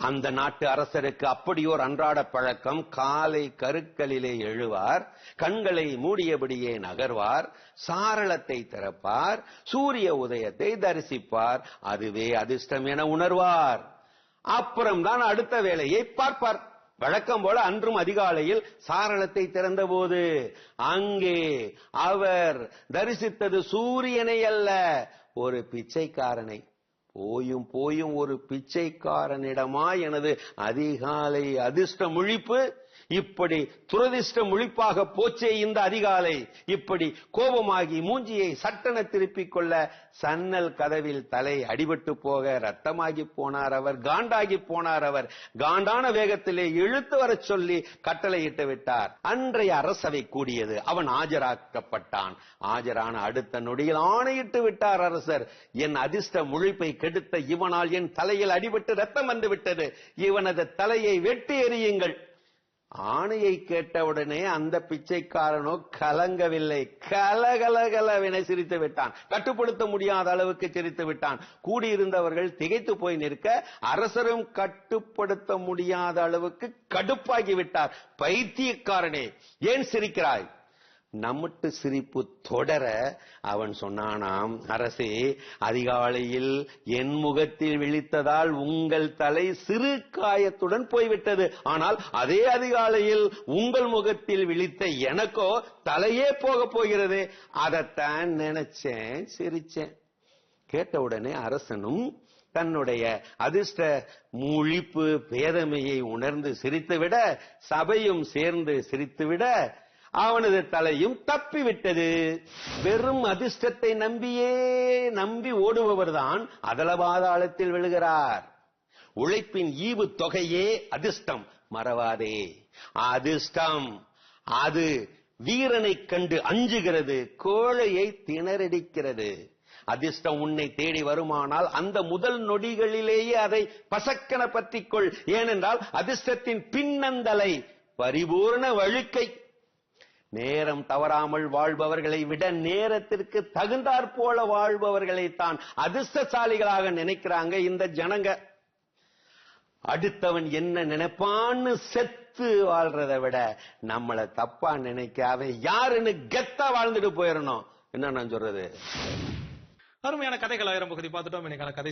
அந்த நாட்டு அரசருக்கு அப்படியோர் அன்றாட பழக்கம் காலை கருக்களிலே எழுவார் கண்களை மூடியபடியே நகர்வார் சாரளத்தை திறப்பார் சூரிய உதயத்தை தரிசிப்பார் அதுவே அதிர்ஷ்டம் என உணர்வார். அப்புறம்தான் அடுத்த வேலையை பார்ப்பார். வழக்கம் போல அன்றும் அதிகாலையில் சாரணத்தை திறந்தபோது அங்கே அவர் தரிசித்தது சூரியனை அல்ல ஒரு பிச்சைக்காரனை. போயும் போயும் ஒரு பிச்சைக்காரனிடமா எனது அதிகாலை அதிர்ஷ்ட முழிப்பு இப்படி துரதிர்ஷ்டம் முழிப்பாக போச்சே இந்த அதிகாலை. இப்படி கோபமாகி மூஞ்சியை சட்டென திருப்பிக் கொள்ள சன்னல் கதவில் தலை அடிபட்டு போக ரத்தமாகி போனார் அவர் காண்டாகி போனார் அவர். காண்டான வேகத்திலே இழுத்து வரச் சொல்லி கட்டளையிட்டு விட்டார். அன்றைய அரசவை கூடியது அவன் ஆஜராக்கப்பட்டான். ஆஜரான அடுத்த நொடியில் ஆணையிட்டு விட்டார் அரசர். என் அதிர்ஷ்ட முழிப்பை கெடுத்த இவனால் என் தலையில் அடிபட்டு ரத்தம் வந்து விட்டது இவனது தலையை வெட்டி எறியுங்கள். ஆணையை கேட்டவுடனே அந்த பிச்சைக்காரனோ கலங்கவில்லை. கலகலகலவென சிரித்து விட்டான். கட்டுப்படுத்த முடியாத அளவுக்கு சிரித்து விட்டான். கூடியிருந்தவர்கள் திகைத்து போய் நிற்க அரசரும் கட்டுப்படுத்த முடியாத அளவுக்கு கடுப்பாகி விட்டார். பைத்தியக்காரனே ஏன் சிரிக்கிறாய்? நம்மட்டு சிரிப்பு தொடர அவன் சொன்னானாம் அரசே அதிகாலையில் என் முகத்தில் விழித்ததால் உங்கள் தலை சிறு காயத்துடன் போய்விட்டது. ஆனால் அதே அதிகாலையில் உங்கள் முகத்தில் விழித்த எனக்கோ தலையே போக போகிறது. அதைத்தான் நினைச்சேன் சிரிச்சேன். கேட்டவுடனே அரசனும் தன்னுடைய அதிர்ஷ்ட முழிப்பு பேதமையை உணர்ந்து சிரித்துவிட சபையும் சேர்ந்து சிரித்துவிட அவனது தலையும் தப்பிவிட்டது. வெறும் அதிர்ஷ்டத்தை நம்பியே நம்பி ஓடுபவர்தான் அதல பாதாளத்தில் விழுகிறார். உழைப்பின் ஈவு தொகையே அதிர்ஷ்டம். மறவாதே. அதிர்ஷ்டம். அது வீரனை கண்டு அஞ்சுகிறது. கோழையை திணறடிக்கிறது. அதிர்ஷ்டம் உன்னை தேடி வருமானால் அந்த முதல் நொடிகளிலேயே அதை பசக்கன பற்றிக்கொள். ஏனென்றால் அதிர்ஷ்டத்தின் பின்னந்தலை பரிபூர்ண வழுக்கை நேரம் தவறாமல் வாழ்பவர்களை விட நேரத்திற்கு தகுந்தாற் போல வாழ்பவர்களை தான் அதிர்ஷ்டசாலிகளாக நினைக்கிறாங்க இந்த ஜனங்க. அடுத்தவன் என்ன நினைப்பான்னு செத்து வாழ்றதை விட நம்மளை தப்பா நினைக்காத யாருன்னு கெத்தா வாழ்ந்துட்டு போயிடணும் என்ன நான் சொல்றது? அருமையான கதைகள் ஆயிரம் பகுதி பார்த்துட்டோம். இன்னைக்கான கதை